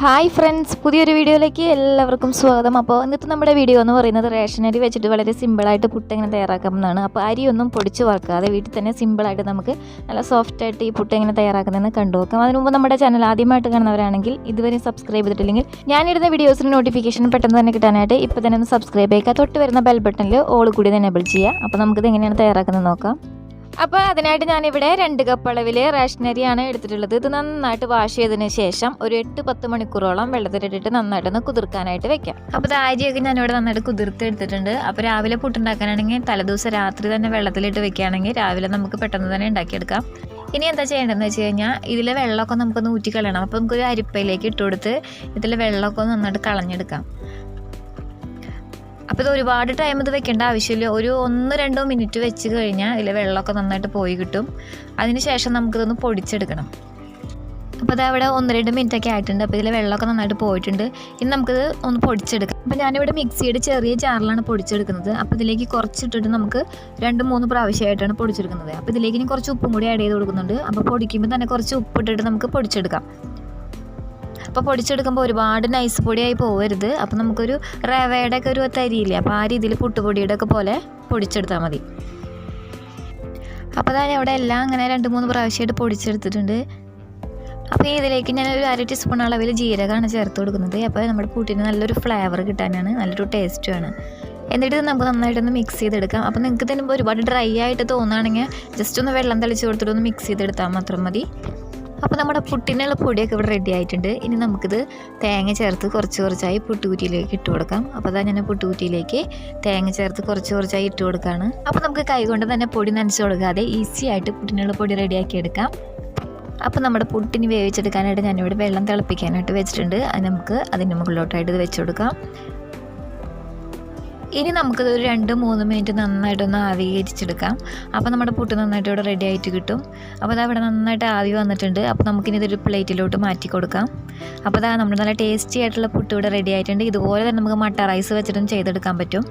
Hi friends പുതിയൊരു വീഡിയോയിലേക്ക് എല്ലാവർക്കും സ്വാഗതം. അപ്പോൾ ഇന്നത്തെ നമ്മുടെ വീഡിയോ എന്ന് പറയുന്നത് റേഷൻ അരി വെച്ചിട്ട് വളരെ സിമ്പിളായിട്ട് പുട്ട് എങ്ങനെ തയ്യാറാക്കാമെന്നാണ് അപ്പോൾ അരിയൊന്നും പൊടിച്ച് വറക്കാതെ വീട്ടിൽ തന്നെ സിമ്പിളായിട്ട് നമുക്ക് നല്ല സോഫ്റ്റായിട്ട് ഈ പുട്ട് എങ്ങനെ തയ്യാറാക്കുന്നതെന്ന് കണ്ടു നോക്കാം. അതിന് മുമ്പ് നമ്മുടെ ചാനൽ ആദ്യമായിട്ട് കാണുന്നവരാണെങ്കിൽ ഇതുവരെ സബ്സ്ക്രൈബ് ചെയ്തിട്ടില്ലെങ്കിൽ ഞാനിടുന്ന വീഡിയോസിന് നോട്ടിഫിക്കേഷൻ പെട്ടെന്ന് തന്നെ കിട്ടാനായിട്ട് ഇപ്പോൾ തന്നെ ഒന്ന് സബ്സ്ക്രൈബ് ചെയ്യുക. തൊട്ട് വരുന്ന ബെൽ ബട്ടണിൽ ഓൾ കൂടി തന്നെ എനബിൾ ചെയ്യുക. അപ്പോൾ നമുക്കിത് എങ്ങനെയാണ് തയ്യാറാക്കുന്നത് നോക്കാം. അപ്പോൾ അതിനായിട്ട് ഞാനിവിടെ രണ്ട് കപ്പ് അളവിൽ റേഷനരിയാണ് എടുത്തിട്ടുള്ളത്. ഇത് നന്നായിട്ട് വാഷ് ചെയ്തതിന് ശേഷം ഒരു എട്ട് പത്ത് മണിക്കൂറോളം വെള്ളത്തിലിട്ടിട്ട് നന്നായിട്ടൊന്ന് കുതിർക്കാനായിട്ട് വെക്കാം. അപ്പോൾ ഇത് അരിയൊക്കെ ഞാനിവിടെ നന്നായിട്ട് കുതിർത്ത് എടുത്തിട്ടുണ്ട്. അപ്പോൾ രാവിലെ പുട്ടുണ്ടാക്കാനാണെങ്കിൽ തലേദിവസം രാത്രി തന്നെ വെള്ളത്തിലിട്ട് വെക്കുകയാണെങ്കിൽ രാവിലെ നമുക്ക് പെട്ടെന്ന് തന്നെ ഉണ്ടാക്കിയെടുക്കാം. ഇനി എന്താ ചെയ്യേണ്ടതെന്ന് വെച്ച് കഴിഞ്ഞാൽ ഇതിലെ വെള്ളമൊക്കെ നമുക്കൊന്ന് ഊറ്റി കളയണം അപ്പോൾ നമുക്കൊരു അരിപ്പയിലേക്ക് ഇട്ട് കൊടുത്ത് ഇതിലെ വെള്ളമൊക്കെ ഒന്ന് നന്നായിട്ട് കളഞ്ഞെടുക്കാം. അപ്പോൾ ഇത് ഒരുപാട് ടൈം ഇത് വെക്കേണ്ട ആവശ്യമില്ല. ഒരു ഒന്ന് രണ്ടോ മിനിറ്റ് വെച്ച് കഴിഞ്ഞാൽ ഇതിൽ വെള്ളമൊക്കെ നന്നായിട്ട് പോയി കിട്ടും. അതിന് ശേഷം നമുക്കിതൊന്ന് പൊടിച്ചെടുക്കണം. അപ്പോൾ അത് അവിടെ ഒന്ന് രണ്ട് മിനിറ്റ് ഒക്കെ ആയിട്ടുണ്ട്. അപ്പോൾ ഇതിൽ വെള്ളമൊക്കെ നന്നായിട്ട് പോയിട്ടുണ്ട്. ഇനി നമുക്കിത് ഒന്ന് പൊടിച്ചെടുക്കാം. അപ്പോൾ ഞാനിവിടെ മിക്സിയുടെ ചെറിയ ജാറിലാണ് പൊടിച്ചെടുക്കുന്നത്. അപ്പോൾ ഇതിലേക്ക് കുറച്ചിട്ടിട്ട് നമുക്ക് രണ്ട് മൂന്ന് പ്രാവശ്യമായിട്ടാണ് പൊടിച്ചെടുക്കുന്നത്. അപ്പോൾ ഇതിലേക്ക് ഇനി കുറച്ച് ഉപ്പും കൂടി ആഡ് ചെയ്ത് കൊടുക്കുന്നുണ്ട്. അപ്പോൾ പൊടിക്കുമ്പോൾ തന്നെ കുറച്ച് ഉപ്പിട്ടിട്ട് നമുക്ക് പൊടിച്ചെടുക്കാം. അപ്പോൾ പൊടിച്ചെടുക്കുമ്പോൾ ഒരുപാട് നൈസ് പൊടിയായി പോകരുത് അപ്പോൾ നമുക്കൊരു റവയുടെ ഒക്കെ ഒരു തരിയില്ലേ? അപ്പോൾ ആ രീതിയിൽ പുട്ടുപൊടിയുടെ ഒക്കെ പോലെ പൊടിച്ചെടുത്താൽ മതി. അപ്പോൾ ഞാൻ അവിടെ എല്ലാം അങ്ങനെ രണ്ട് മൂന്ന് പ്രാവശ്യമായിട്ട് പൊടിച്ചെടുത്തിട്ടുണ്ട്. അപ്പോൾ ഇതിലേക്ക് ഞാൻ ഒരു അര ടീസ്പൂൺ അളവിൽ ജീരകമാണ് ചേർത്ത് കൊടുക്കുന്നത്. അപ്പോൾ നമ്മുടെ പുട്ടിന് നല്ലൊരു ഫ്ലേവർ കിട്ടാനാണ് നല്ലൊരു ടേസ്റ്റുമാണ് എന്നിട്ട് നമുക്ക് നന്നായിട്ടൊന്ന് മിക്സ് ചെയ്തെടുക്കാം. അപ്പോൾ നിങ്ങൾക്ക് തന്നെ ഒരുപാട് ഡ്രൈ ആയിട്ട് തോന്നുകയാണെങ്കിൽ ജസ്റ്റ് ഒന്ന് വെള്ളം തളിച്ച് കൊടുത്തിട്ട് ഒന്ന് മിക്സ് ചെയ്തെടുത്താൽ മാത്രം മതി. അപ്പോൾ നമ്മുടെ പുട്ടിനുള്ള പൊടിയൊക്കെ ഇവിടെ റെഡി ആയിട്ടുണ്ട്. ഇനി നമുക്കിത് തേങ്ങ ചേർത്ത് കുറച്ച് കുറച്ചായി പുട്ടുകുറ്റിയിലേക്ക് ഇട്ട് കൊടുക്കാം. അപ്പോൾ അതാ ഞാൻ പുട്ടുകുറ്റിയിലേക്ക് തേങ്ങ ചേർത്ത് കുറച്ച് കുറച്ചായി ഇട്ട് കൊടുക്കുകയാണ് അപ്പോൾ നമുക്ക് കൈകൊണ്ട് തന്നെ പൊടി നനച്ച് കൊടുക്കാതെ ഈസി ആയിട്ട് പുട്ടിനുള്ള പൊടി റെഡിയാക്കി എടുക്കാം. അപ്പോൾ നമ്മുടെ പുട്ടിന് വേവിച്ചെടുക്കാനായിട്ട് ഞാനിവിടെ വെള്ളം തിളപ്പിക്കാനായിട്ട് വെച്ചിട്ടുണ്ട്. അത് നമുക്ക് അതിന്റെ മുകളിലോട്ടായിട്ട് ഇത് വെച്ച് കൊടുക്കാം. ഇനി നമുക്കത് ഒരു രണ്ട് മൂന്ന് മിനിറ്റ് നന്നായിട്ടൊന്ന് ആവികരിച്ചെടുക്കാം. അപ്പോൾ നമ്മുടെ പുട്ട് നന്നായിട്ട് ഇവിടെ റെഡി ആയിട്ട് കിട്ടും. അപ്പോൾ അത് അവിടെ നന്നായിട്ട് ആവി വന്നിട്ടുണ്ട്. അപ്പോൾ നമുക്കിനി ഇതൊരു പ്ലേറ്റിലോട്ട് മാറ്റി കൊടുക്കാം. അപ്പോൾ അതാ നമ്മുടെ നല്ല ടേസ്റ്റി ആയിട്ടുള്ള പുട്ട് ഇവിടെ റെഡി ആയിട്ടുണ്ട്. ഇതുപോലെ തന്നെ നമുക്ക് മട്ട റൈസ് വെച്ചിട്ടും ചെയ്തെടുക്കാൻ പറ്റും.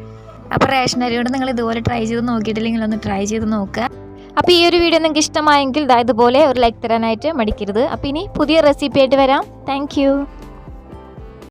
അപ്പോൾ റേഷൻ അരിയോട് നിങ്ങൾ ഇതുപോലെ ട്രൈ ചെയ്ത് നോക്കിയിട്ടില്ലെങ്കിൽ ഒന്ന് ട്രൈ ചെയ്ത് നോക്കുക. അപ്പോൾ ഈ ഒരു വീഡിയോ നിങ്ങൾക്ക് ഇഷ്ടമായെങ്കിൽ ഇതാ ഇതുപോലെ ഒരു ലൈക്ക് തരാനായിട്ട് മടിക്കരുത്. അപ്പോൾ ഇനി പുതിയ റെസിപ്പി ആയിട്ട് വരാം. താങ്ക്